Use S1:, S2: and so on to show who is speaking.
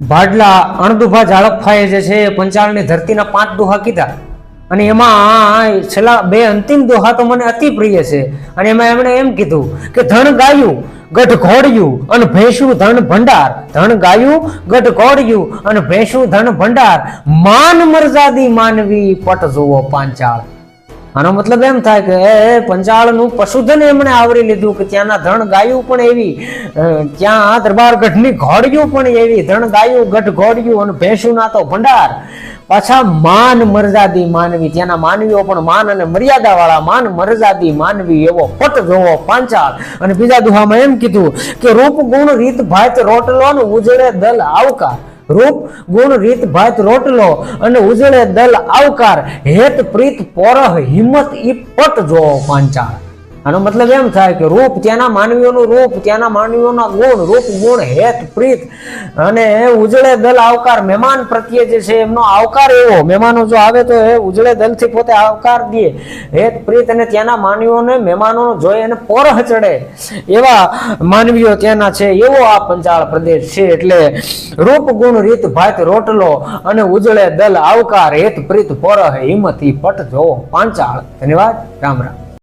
S1: ભાડલા અણદુભા ઝાડકફાએ જે છે પંચાળની ધરતીના પાંચ દોહા કીધા. અને એમાં છેલ્લા બે અંતિમ દોહા તો મને અતિ પ્રિય છે. અને એમાં એમણે એમ કીધું કે ધણ ગાયું, ગઢ ઘોડ્યું અને ભેંસું ધન ભંડાર. ધણ ગાયું, ગઢ ઘોડ્યું અને ભેંસું ધન ભંડાર. માન મરજાદી માનવી પટ જોવો પાંચાળ. આનો મતલબ એમ થાય કે પંચાળનું પશુધન એમણે આવરી લીધું કે ત્યાંના ધણ ગાયું પણ એવી ત્યાં દરબારગઢની ઘોડિયું પણ એવી, ધણ ગાયું, ગઢ ઘોડિયું અને ભેંસુના તો ભંડાર. પાછા માન મરજાદી માનવી, ત્યાંના માનવીઓ પણ માન અને મર્યાદા વાળા માન મરજાદી માનવી એવો પટ જોવો પાંચાળ. અને બીજા દુહામાં એમ કીધું કે રૂપ ગુણ રીત ભાત રોટલો ઉજળે દલ આવકાર. રૂપ, ગુણ, રીત, ભાત રોટલો અને ઉજળે દલ, આવકાર, હેત, પ્રીત, પોરહ, હિંમત, ઈ પટ જોવો પાંચાળ. આનો મતલબ એમ થાય કે રૂપ ત્યાંના માનવીઓનું રૂપ, ત્યાંના માનવીઓના ગુણ, રૂપ, ગુણ, હેત, પ્રીત અને ઉજળે દલ આવકાર, મહેમાન પ્રત્યે જે છે એમનો આવકાર એવો. મહેમાનો જો આવે તો એ ઉજળે દલથી પોતે આવકાર દે. હેત, પ્રીત અને ત્યાંના માનવીઓને મહેમાનો જોઈ અને પોરહ ચડે એવા માનવીઓ ત્યાંના છે. એવો આ પંચાળ પ્રદેશ છે. એટલે રૂપ, ગુણ, રીત, ભાત, રોટલો અને ઉજળે દલ આવકાર, હેત, પ્રીત, પોરહ, હિંમતી, પટ, જોવો, પાંચાળ. ધન્યવાદ. રામ રામ.